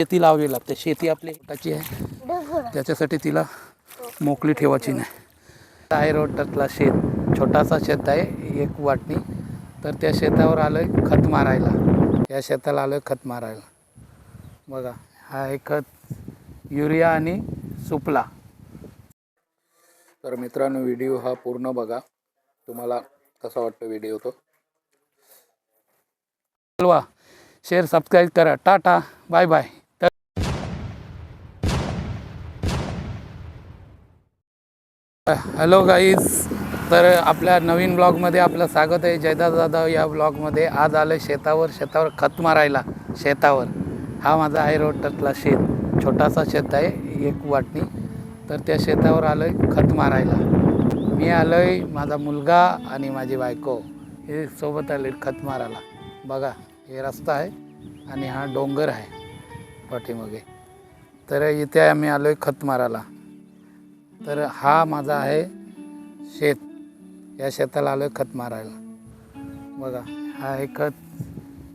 शेती लावावी लागते शेती आपली स्वतःची आहे. त्याच्यासाठी तिला मोकळी ठेवायची नाही. आहे रोडला शेत छोटासा शेत आहे एक वाटणी. तर त्या शेतावर आलं खत मारायला. या शेताला आलं खत मारायला. बघा हा आहे खत युरिया आणि सुपला. तर मित्रांनो व्हिडिओ हा पूर्ण बघा. तुम्हाला कसा वाटतो व्हिडिओ तो? चलवा शेअर सबस्क्राईब करा. Tata bye bye hello guys तर आपल्या नवीन ब्लॉगमध्ये आपलं स्वागत आहे. जयदा जाधव या ब्लॉगमध्ये आज आलं शेतावर. शेतावर खत मारायला. शेतावर. हा माझा आहे रोडला शेत. छोटासा शेत आहे. एक वाटणी. तर त्या शेतावर आलं आहे खत मारायला. मी आलो आहे माझा मुलगा आणि माझी बायको. हे सोबत आले खत मारायला. बघा हे रस्ता आहे आणि हा डोंगर आहे पाठीमागे. तर इथे आम्ही आलो आहे खत मारायला. तर हा माझा आहे शेत. या शेताला आलो आहे खत मारायला. बघा हा आहे खत.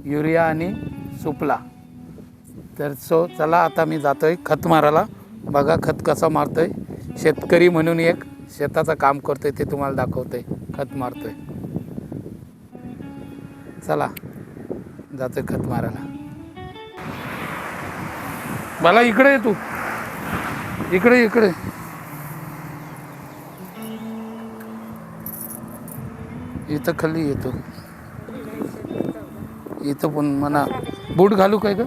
युरिया आणि सुपला. तर सो चला आता मी जातो आहे खत मारायला. बघा खत कसं मारतो आहे शेतकरी म्हणून एक शेताचं काम करतो आहे ते तुम्हाला दाखवतो आहे खत मारतो आहे चला जातो आहे खत मारायला. मला इकडे तू. इकडे इकडे. इथं खाली येतो. इथं पण म्हणा. बूट घालू काय का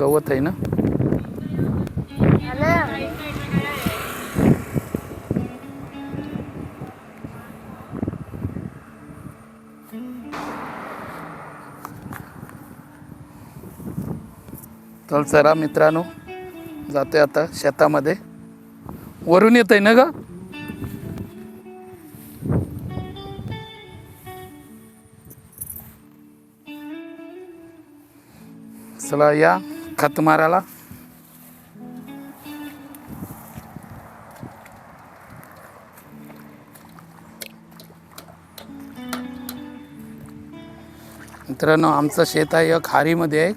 गवत आहे ना? चल चला मित्रांनो. जाते आता शेतामध्ये. वरून येत आहे ना ग? चला या खत मारायला. मित्रांनो आमचं शेत आहे या खारीमध्ये आहे.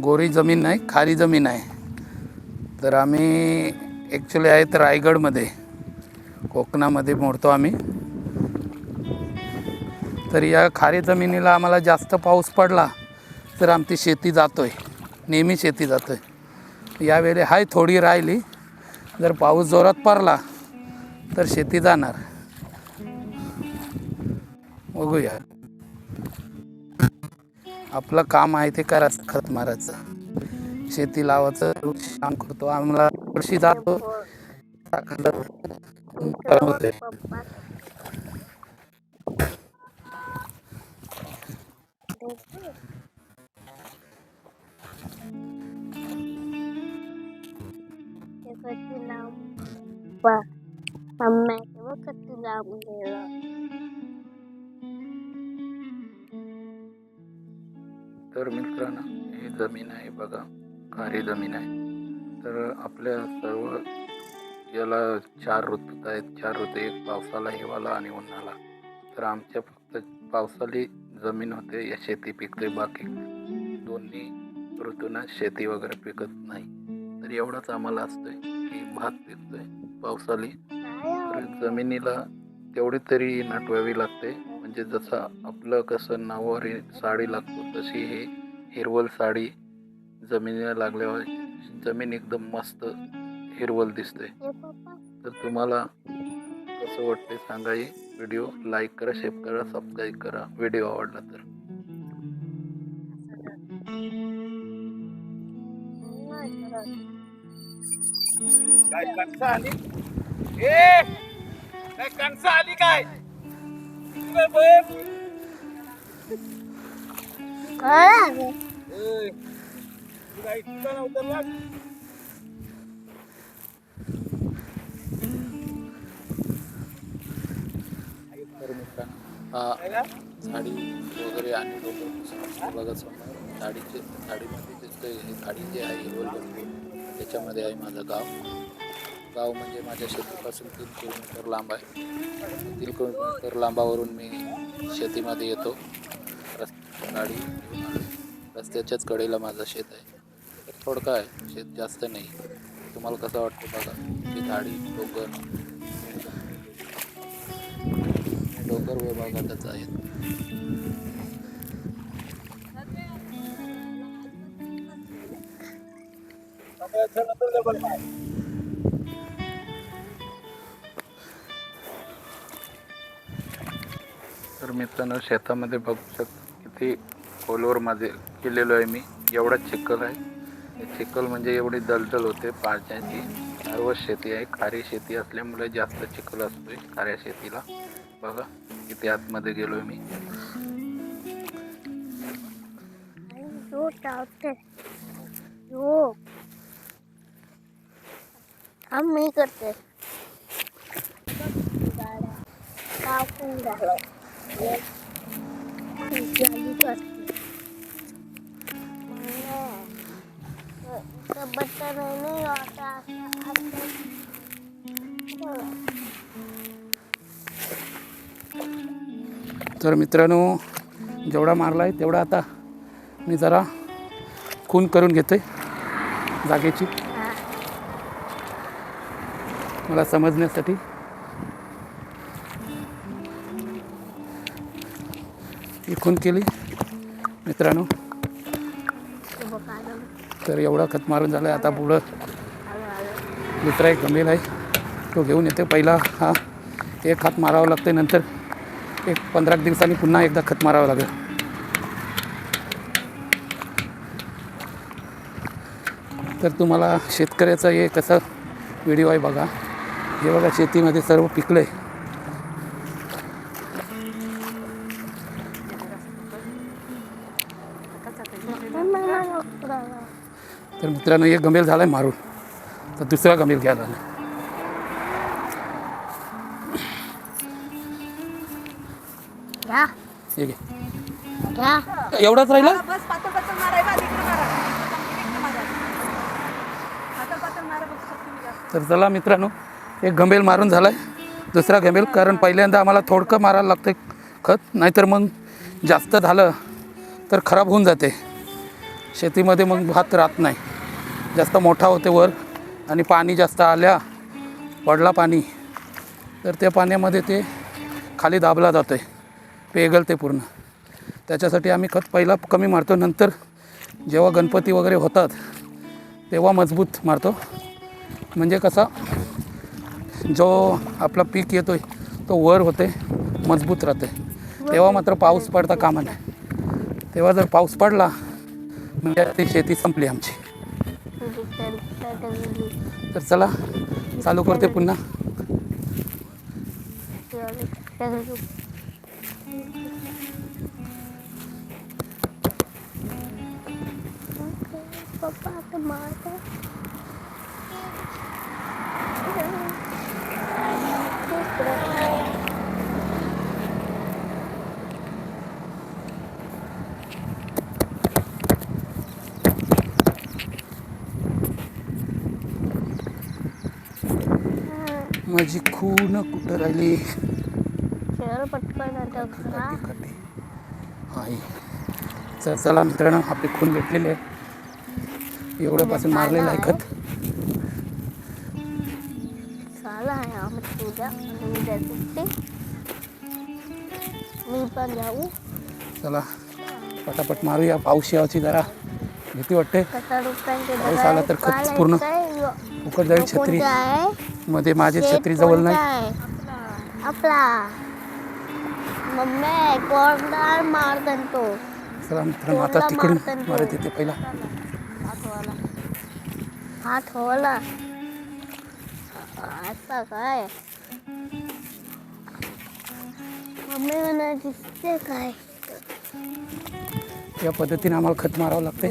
गोरी जमीन नाही खारी जमीन आहे. तर आम्ही ॲक्च्युली तर रायगडमध्ये. कोकणामध्ये मोडतो आम्ही. तर या खारी जमिनीला आम्हाला जास्त पाऊस पडला. तर आमची शेती जातोय. नेहमी शेती जातो आहे यावेळी हाय थोडी राहिली. जर पाऊस जोरात पडला तर शेती जाणार. बघूया. आपलं काम आहे ते करायचं खत मारायचं. शेती लावायचं काम करतो. आम्हाला वर्षी जातो. होते. कती लांब पा मम्मी तर मित्रांनो ही जमीन आहे बघा खारी जमीन आहे. तर आपल्या सर्व याला चार ऋतू आहेत. चार ऋतू एक पावसाला हिवाला आणि उन्हाळा तर आमच्या फक्त पावसाळी जमीन होते या शेती पिकते बाकी दोन्ही ऋतूंना शेती वगैरे पिकत नाही. तर एवढंच आम्हाला असतं भात पिकतोय पावसाळी. तर जमिनीला तेवढी तरी नाटवावी लागते. म्हणजे जसं आपलं कसं नऊवारी साडी लागतो तशी ही हिरवल साडी जमिनीला लागल्यावर जमीन एकदम मस्त हिरवल दिसते. तर तुम्हाला कसं वाटते सांगा व्हिडिओ. लाईक करा शेअर करा सबस्क्राईब करा. व्हिडिओ आवडला तर. काय कणसं आली? ए काय कणसं आली काय? लाग. तर मित्रांनो? साडी वगैरे आणि लोक बघा समोर साडीचे साडीमध्ये हे साडी जे आहे भरपूर त्याच्यामध्ये आहे माझं गाव. गाव म्हणजे माझ्या शेतीपासून तीन किलोमीटर लांब आहे. तीन किलोमीटर लांबावरून मी शेतीमध्ये येतो. रस् गाडी रस्त्याच्याच कडेला माझं शेत आहे. तर थोडकं आहे शेत जास्त नाही. तुम्हाला कसं वाटतं बघा ही झाडी डोंगर डोंगर विभागातच आहेत. तर मित्रांनो शेतामध्ये बघू शकता किती खोलवर माझे केलेलो आहे मी. एवढा चिखल आहे. चिखल म्हणजे एवढी दलदल होते पारच्याची सर्व शेती आहे. खारी शेती असल्यामुळे जास्त चिखल असतोय खाऱ्या शेतीला. बघा किती आतमध्ये गेलोय मी. जो टावते मी करते झालं नाही आता तर मित्रांनो जेवढा मारला आहे तेवढा आता मी जरा खून करून घेतोय जागेची. मला समजण्यासाठी. ही केली. मित्रांनो. तर एवढा खत मारून झाला आहे आता पुढं दुसरा एक गंभीर आहे. तो घेऊन येते. पहिला हा एक खत मारावं लागते नंतर एक पंधरा दिवसांनी पुन्हा एकदा खत मारावं लागेल. तर तुम्हाला शेतकऱ्याचा हे कसं व्हिडिओ आहे बघा. हे बघा शेतीमध्ये सर्व पिकलं आहे तर मित्रांनो एक गंभीर झाला आहे मारून. तर दुसरा गंभीर घ्यायला हे एवढाच राहिला? तर चला मित्रांनो एक गंभेल मारून झाला आहे दुसरा गंभेल कारण पहिल्यांदा आम्हाला थोडकं मारायला लागतं खत नाहीतर मग जास्त झालं तर खराब होऊन जाते. शेतीमध्ये मग भात राहत नाही. जास्त मोठा होते वर आणि पाणी जास्त आल्या पडला पाणी तर त्या पाण्यामध्ये ते खाली दाबला जातो आहे पेगलते पूर्ण. त्याच्यासाठी आम्ही खत पहिला कमी मारतो नंतर जेव्हा गणपती वगैरे होतात तेव्हा मजबूत मारतो. म्हणजे कसा जो आपला पीक येतो आहे तो वर होते मजबूत राहते तेव्हा मात्र पाऊस पडता कामा नाही तेव्हा जर पाऊस पडला म्हणजे ती शेती संपली आमची. तर चला चालू करते पुन्हा. पप्पा आता मारता माझी खून कुठं राहिली? पटकन आई. चल चला मित्रांनो आपली खून भेटलेली आहे. एवढ्यापासून मारलेलं आहे खत मी पण जाऊ. चला पटापट मारूया पाऊस याची जरा. भीती वाटते. पाऊस आला तर खत पूर्ण. उकड जाईल छत्री. मध्ये माझी छत्री जवळ नाही? आपला. मम्मी कोणता मारतात तो चला मित्रांनो आता तिकडून? मारत येते पहिला. हात होला आता काय? मम्मी मला दिसते काय? या पद्धतीने आम्हाला खत मारावं लागते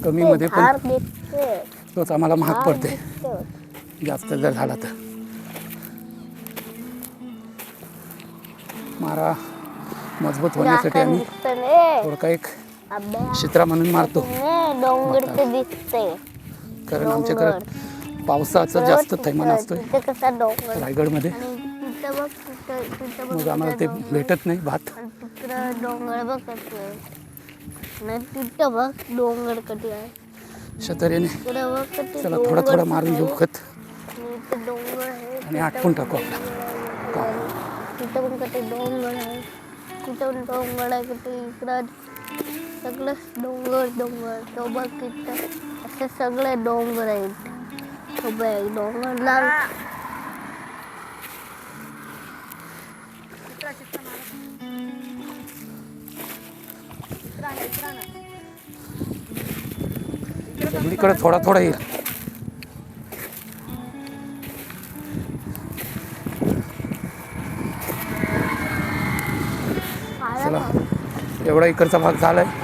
पण- झाड दिसते. तोच आम्हाला महाग पडते. जास्त जर झाला तर. मारा मजबूत होण्यासाठी आम्ही. थोडका एक चित्रा म्हणून मारतो. कारण आमच्याकडे पावसाचा जास्त थैमान डोंगर? रायगडमध्ये. मग आम्हाला ते. भेटत नाही भात. डोंगर शतरीने चला थोडा थोडा मारून घेऊ खत. इथं डोंगर आहे. आणि आटपून टाकू आपलं. तिथं पण कधी डोंगर आहे. तिथं पण डोंगर आहे. कधी इकडं सगळं डोंगर डोंगर. तो बघ तिथं असे सगळे डोंगर आहेत. तो बघ डोंगरला चित्रा चित्रा मारा चित्रा ना चित्रा ना सगळीकडे थोडा थोडा येईल. एवढा इकडचा भाग झाला आहे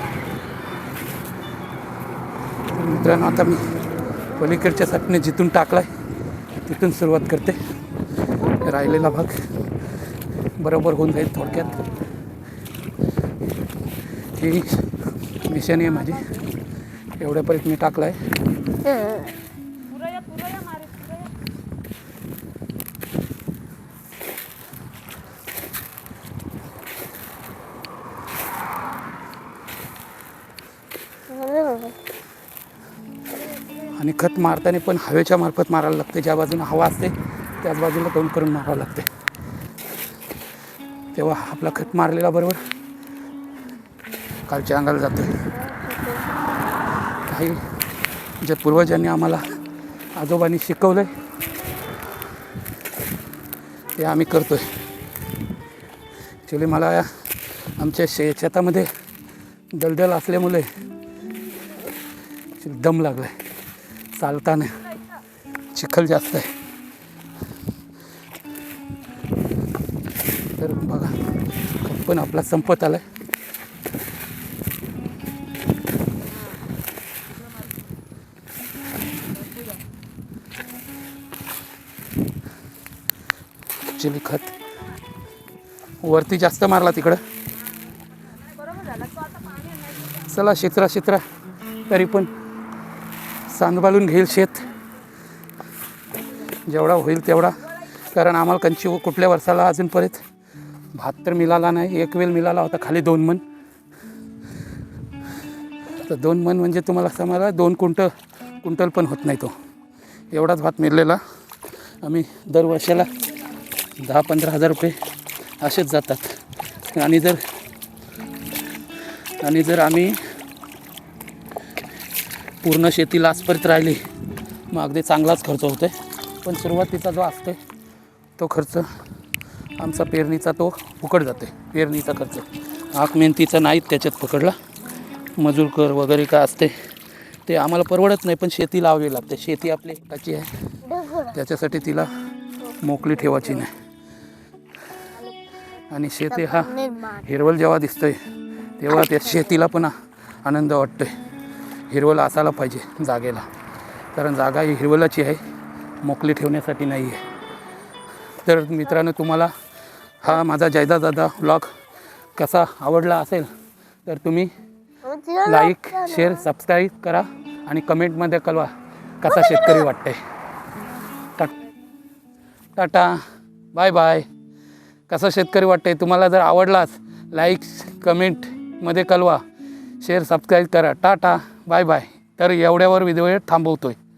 मित्रांनो आता मी पलीकडच्या साठीने जिथून टाकला आहे तिथून सुरुवात करते. राहिलेला भाग बरोबर होऊन जाईल थोडक्यात. ही मिशन आहे माझी. एवढ्यापर्यंत मी टाकला आहे हं. पुरं या पुरं या मारे पुरं या आणि खत मारताना पण हवेच्या मार्फत मारायला लागते. ज्या बाजूने हवा असते त्याच बाजूला तोंड करून मारावं लागते. तेव्हा आपला खत मारलेला बरोबर कालच्या अंगाला जातो काही जे पूर्वजांनी आम्हाला आजोबांनी शिकवलं ते आम्ही करतो आहे ॲक्च्युली मला आमच्या शे शेतामध्ये दलदल असल्यामुळे दम लागला आहे चालताना चिखल जास्त आहे. तर बघा खत पण आपला संपत आला आहे ॲक्च्युली खत. वरती जास्त मारला तिकडं. चला शित्रा शित्रा. तरी पण सांभाळून घेईल शेत. जेवढा होईल तेवढा. कारण आम्हाला कंची कुठल्या वर्षाला अजूनपर्यंत भात तर मिळाला नाही एक वेळ मिळाला होता खाली दोन मन. तर दोन मन म्हणजे तुम्हाला समजा दोन कुंटल कुंटल पण होत नाही तो. एवढाच भात मिळलेला. आम्ही दरवर्षाला दहा पंधरा हजार रुपये असेच जातात. आणि जर आणि जर आम्ही पूर्ण शेती लाचपर्यंत राहिली. मग अगदी चांगलाच खर्च होतो आहे पण सुरुवातीचा जो असते तो खर्च आमचा पेरणीचा तो फुकट जाते पेरणीचा खर्च. आक मेहनतीचा नाहीत त्याच्यात पकडला. मजूर कर वगैरे काय असते ते आम्हाला परवडत नाही पण शेती लावावी लागते. शेती आपली एकाची आहे. त्याच्यासाठी तिला मोकळी ठेवायची नाही. आणि शेती हा हिरवल जेव्हा दिसतोय तेव्हा त्या शेतीला पण आनंद वाटतोय. हिरवळ असायला पाहिजे जागेला. कारण जागा ही हिरवलाची आहे मोकली ठेवण्यासाठी नाही आहे. तर मित्रांनो तुम्हाला हा माझा जायदा दादा व्लॉग कसा आवडला असेल तर तुम्ही लाईक शेअर सबस्क्राईब करा आणि कमेंटमध्ये कळवा कसा शेतकरी वाटतंय. टा टाटा बाय बाय कसा शेतकरी वाटतंय तुम्हाला जर आवडलाच लाईक कमेंटमध्ये कळवा शेअर सबस्क्राईब करा. टाटा. Bye bye. तर एवढ्यावर विधिवेळ थांबवतो आहे